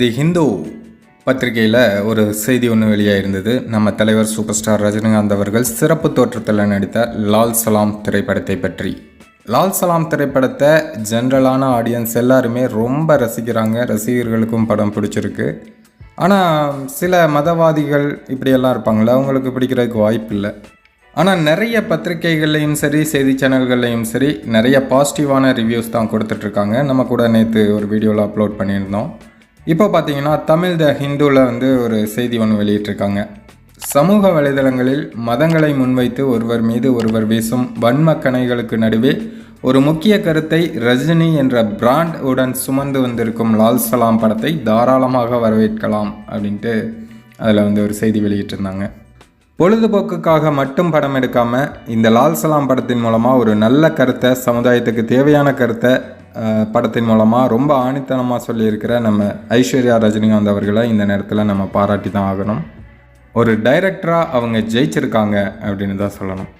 தி ஹிந்து பத்திரிகையில் ஒரு செய்தி ஒன்று வெளியாக இருந்தது நம்ம தலைவர் சூப்பர் ஸ்டார் ரஜினிகாந்த் அவர்கள் சிறப்பு தோற்றத்தில் நடித்த லால் சலாம் திரைப்படத்தை பற்றி. லால் சலாம் திரைப்படத்தை ஜென்ரலான ஆடியன்ஸ் எல்லாருமே ரொம்ப ரசிக்கிறாங்க. ரசிகர்களுக்கும் படம் பிடிச்சிருக்கு. ஆனால் சில மதவாதிகள் இப்படியெல்லாம் இருப்பாங்களே அவங்களுக்கு பிடிக்கிறதுக்கு வாய்ப்பு இல்லை. ஆனால் நிறைய பத்திரிகைகள்லையும் சரி செய்தி சேனல்கள்லையும் சரி நிறைய பாசிட்டிவான ரிவ்யூஸ் தான் கொடுத்துட்ருக்காங்க நம்ம கூட நேற்று ஒரு வீடியோவில் அப்லோட் பண்ணியிருந்தோம். இப்போ பார்த்தீங்கன்னா தமிழ் த ஹிந்துவில் வந்து ஒரு செய்தி ஒன்று வெளியிட்டிருக்காங்க. சமூக வலைதளங்களில் மதங்களை முன்வைத்து ஒருவர் மீது ஒருவர் வீசும் வன்மக்கணைகளுக்கு நடுவே ஒரு முக்கிய கருத்தை ரஜினி என்ற பிராண்ட் உடன் சுமந்து வந்திருக்கும் லால் சலாம் படத்தை தாராளமாக வரவேற்கலாம் அப்படின்ட்டு அதில் வந்து ஒரு செய்தி வெளியிட்டிருந்தாங்க. பொழுதுபோக்குக்காக மட்டும் படம் எடுக்காமல் இந்த லால் சலாம் படத்தின் மூலமாக ஒரு நல்ல கருத்தை சமுதாயத்துக்கு தேவையான கருத்தை படத்தின் மூலமாக ரொம்ப ஆணித்தனமாக சொல்லியிருக்கிற நம்ம ஐஸ்வர்யா ரஜினிகாந்த் அவர்களை இந்த நேரத்தில் நம்ம பாராட்டி தான் ஆகணும். ஒரு டைரக்டராக அவங்க ஜெயிச்சிருக்காங்க அப்படின்னு தான் சொல்லணும்.